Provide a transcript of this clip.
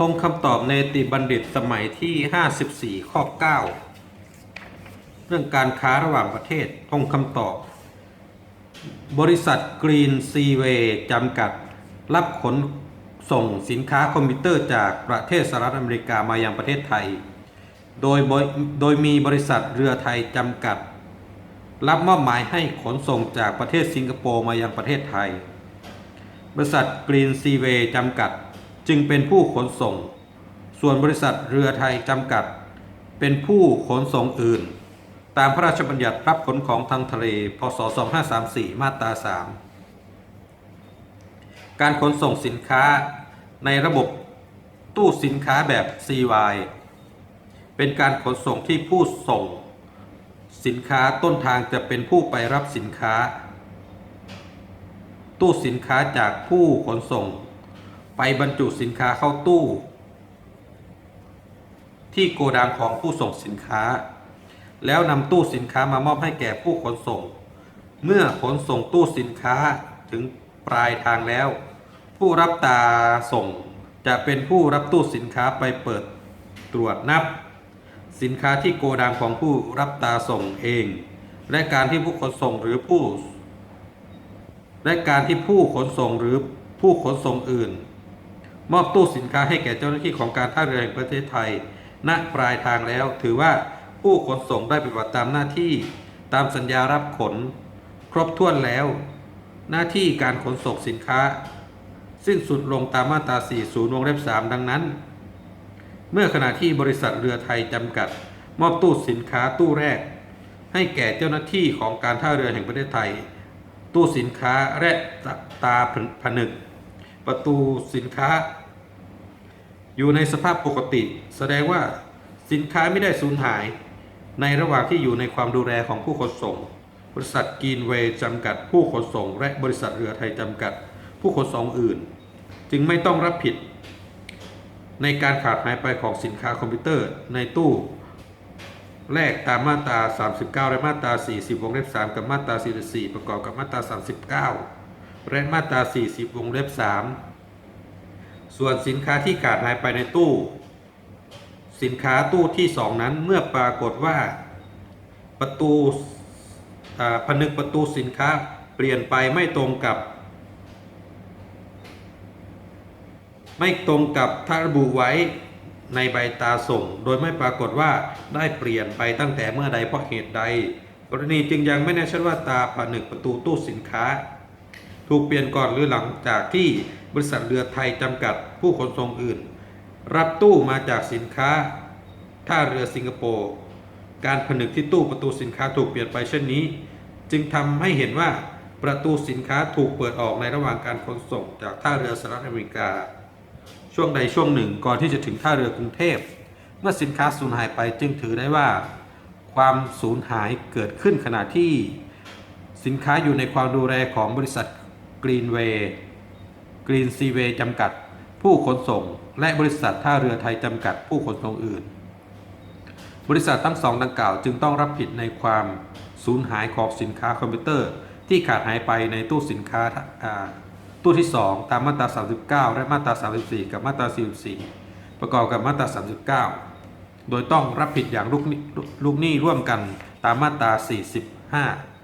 ทงคำตอบในติบัณฑิตสมัยที่ 54 ข้อ 9 เรื่องการค้าระหว่างประเทศทงคำตอบบริษัทกรีนซีเวย์จำกัด รับขนส่งสินค้าคอมพิวเตอร์จากประเทศสหรัฐอเมริกามายังประเทศไทย โดยโดยมีบริษัทเรือไทยจำกัด รับมอบหมายให้ขนส่งจากประเทศสิงคโปร์มายังประเทศไทย บริษัทกรีนซีเวย์จำกัด จึงเป็นผู้ขนส่ง ส่วนบริษัทเรือไทยจำกัด เป็นผู้ขนส่งอื่น ตามพระราชบัญญัติรับขนของทางทะเล พศ 2534 มาตรา 3 การขนส่งสินค้าในระบบตู้สินค้าแบบ CY เป็นการขนส่งที่ผู้ส่ง สินค้าต้นทางจะเป็นผู้ไปรับสินค้า ตู้สินค้าจากผู้ขนส่ง ไปบรรจุสินค้าเข้าตู้ ที่โกดังของผู้ส่งสินค้า แล้วนำตู้สินค้ามามอบให้แก่ผู้ขนส่ง เมื่อขนส่งตู้สินค้าถึงปลายทางแล้ว ผู้รับตาส่งจะเป็นผู้รับตู้สินค้าไปเปิดตรวจนับ สินค้าที่โกดังของผู้รับตาส่งเอง และการที่ผู้ขนส่งหรือผู้และการที่ผู้ขนส่งหรือผู้ขนส่งอื่น มอบตู้สินค้าให้แก่เจ้าหน้าที่ของการท่าเรือแห่งประเทศไทย ณปลายทางแล้ว ถือว่าผู้ขนส่งได้ปฏิบัติตามหน้าที่ ตามสัญญารับขน ครบถ้วนแล้ว หน้าที่การขนส่งสินค้า สิ้นสุดลงตามมาตรา 40วงเล็บ 3 ดังนั้น เมื่อขณะที่บริษัทเรือไทยจำกัด มอบตู้สินค้าตู้แรก ให้แก่เจ้าหน้าที่ของการท่าเรือแห่งประเทศไทย ตู้สินค้าและตาผนึก ประตูสินค้า อยู่ในสภาพปกติ แสดงว่าสินค้าไม่ได้สูญหาย ในระหว่างที่อยู่ในความดูแลของผู้ขนส่ง บริษัทกีนเวย์จำกัด ผู้ขนส่ง และบริษัทเรือไทยจำกัด ผู้ขนส่งอื่น จึงไม่ต้องรับผิด ในการขาดหายไปของสินค้าคอมพิวเตอร์ในตู้แรกตามมาตรา 39 และมาตรา 40 วงเล็บ 3 กับมาตรา 44 ประกอบกับมาตรา 39 และมาตรา 40 วงเล็บ 3 ส่วนสินค้าที่ขาดหายไปในตู้ สินค้าตู้ที่ 2 นั้นเมื่อปรากฏว่าประตูผนึกประตูสินค้าเปลี่ยนไปไม่ตรงกับ ไม่ตรงกับที่ระบุไว้ในใบตาส่ง โดยไม่ปรากฏว่าได้เปลี่ยนไปตั้งแต่เมื่อใดเพราะเหตุใด กรณีจึงยังไม่แน่ชัดว่าตาผนึกประตูตู้สินค้า ถูกเปลี่ยนก่อนหรือหลังจากที่บริษัทเรือไทยจำกัดผู้ขนส่งอื่น รับตู้มาจากสินค้า ท่าเรือสิงคโปร์การผนึกที่ตู้ประตูสินค้าถูกเปลี่ยนไปเช่นนี้ จึงทำให้เห็นว่าประตูสินค้าถูกเปิดออกในระหว่างการขนส่งจากท่าเรือสหรัฐอเมริกา ช่วงใดช่วงหนึ่งก่อนที่จะถึงท่าเรือกรุงเทพ เมื่อสินค้าสูญหายไปจึงถือได้ว่า ความสูญหายเกิดขึ้นขณะที่ สินค้าอยู่ในความดูแลของบริษัท กรีนเวย์กรีนซีเวย์จำกัด ผู้ขนส่ง และบริษัทท่าเรือไทยจำกัด ผู้ขนส่งอื่น บริษัททั้งสองดังกล่าวจึงต้องรับผิดในความสูญหายของสินค้าคอมพิวเตอร์ ที่ขาดหายไปในตู้สินค้าตู้ที่ 2 ตามมาตรา 39 และมาตรา 34 กับมาตรา 44 ประกอบกับมาตรา 39 โดยต้องรับผิดอย่างลูกหนี้ลูกหนี้ร่วมกันตามมาตรา 45